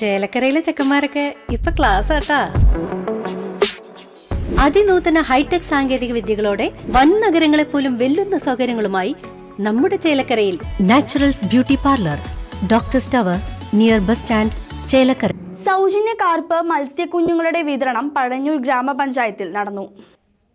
ചേലക്കരയിലെ ചെക്കന്മാരൊക്കെ ഇപ്പൊ ക്ലാസ് ആട്ടാ. അതിനൂതന ഹൈടെക് സാങ്കേതിക വിദ്യകളോടെ വൻ നഗരങ്ങളെ പോലും വെല്ലുന്ന സൗകര്യങ്ങളുമായി നമ്മുടെ ചേലക്കരയിൽ naturals beauty parlour doctor tower near bus stand Chelakkara. സൗജന്യ കാർപ്പ് മത്സ്യക്കുഞ്ഞുങ്ങളുടെ വിതരണം പഴഞ്ഞൂർ ഗ്രാമപഞ്ചായത്തിൽ നടന്നു.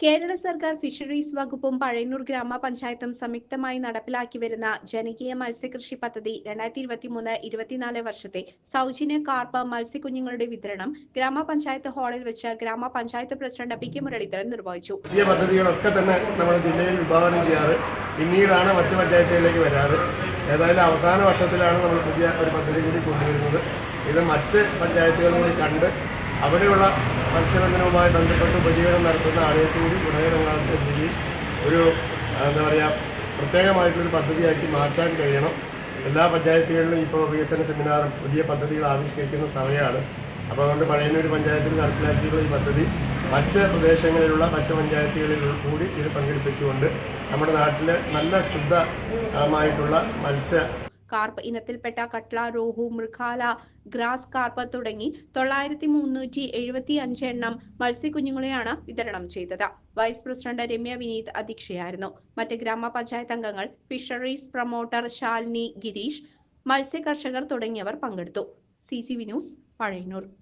കേരള സർക്കാർ ഫിഷറീസ് വകുപ്പും പഴയന്നൂർ ഗ്രാമപഞ്ചായത്തും സംയുക്തമായി നടപ്പിലാക്കി വരുന്ന ജനകീയ മത്സ്യകൃഷി പദ്ധതി രണ്ടായിരത്തി ഇരുപത്തിമൂന്ന് ഇരുപത്തിനാല് വർഷത്തെ സൗജന്യ കാർപ്പ് മത്സ്യക്കുഞ്ഞുങ്ങളുടെ വിതരണം ഗ്രാമപഞ്ചായത്ത് ഹാളിൽ വെച്ച് ഗ്രാമപഞ്ചായത്ത് പ്രസിഡന്റ് പി കെ മുരളീധരൻ നിർവഹിച്ചു. പുതിയ പദ്ധതികളൊക്കെ തന്നെ നമ്മുടെ ജില്ലയിൽ വിഭാവനം ചെയ്യാറ്. പിന്നീടാണ് മറ്റു പഞ്ചായത്തുകളിലേക്ക് വരാറ്. ഏതായാലും അവസാന വർഷത്തിലാണ് നമ്മൾ പുതിയ ഒരു പദ്ധതി കൂടി കൊണ്ടുവരുന്നത്. ഇത് മറ്റ് പഞ്ചായത്തുകളും കൂടി കണ്ട് അവിടെയുള്ള മത്സ്യബന്ധനവുമായി ബന്ധപ്പെട്ട് ഉപജീവനം നടത്തുന്ന ആളുകൾക്ക് കൂടി രീതിയിൽ ഒരു എന്താ പറയുക പ്രത്യേകമായിട്ടുള്ളൊരു പദ്ധതിയാക്കി മാറ്റാൻ കഴിയണം. എല്ലാ പഞ്ചായത്തുകളിലും ഇപ്പോൾ വികസന സെമിനാറും പുതിയ പദ്ധതികൾ ആവിഷ്കരിക്കുന്ന സമയമാണ്. അപ്പോൾ അതുകൊണ്ട് പഴയനൂർ പഞ്ചായത്തിൽ നടപ്പിലാക്കിയിട്ടുള്ള ഈ പദ്ധതി മറ്റ് പ്രദേശങ്ങളിലുള്ള മറ്റ് പഞ്ചായത്തുകളിൽ കൂടി ഇത് പങ്കെടുപ്പിച്ചുകൊണ്ട് നമ്മുടെ നാട്ടിൽ നല്ല ശുദ്ധമായിട്ടുള്ള മത്സ്യ കാർപ്പ് ഇനത്തിൽപ്പെട്ട കട്ല റോഹു മൃഗാല ഗ്രാസ് കാർപ്പ് തുടങ്ങി തൊള്ളായിരത്തി മുന്നൂറ്റി എഴുപത്തി അഞ്ച് എണ്ണം മത്സ്യക്കുഞ്ഞുങ്ങളെയാണ് വിതരണം ചെയ്തത്. വൈസ് പ്രസിഡന്റ് രമ്യ വിനീത് അധ്യക്ഷയായിരുന്നു. മറ്റ് ഗ്രാമപഞ്ചായത്ത് അംഗങ്ങൾ ഫിഷറീസ് പ്രൊമോട്ടർ ശാലിനി ഗിരീഷ് മത്സ്യകർഷകർ തുടങ്ങിയവർ പങ്കെടുത്തു. C C V news Pazhayannur.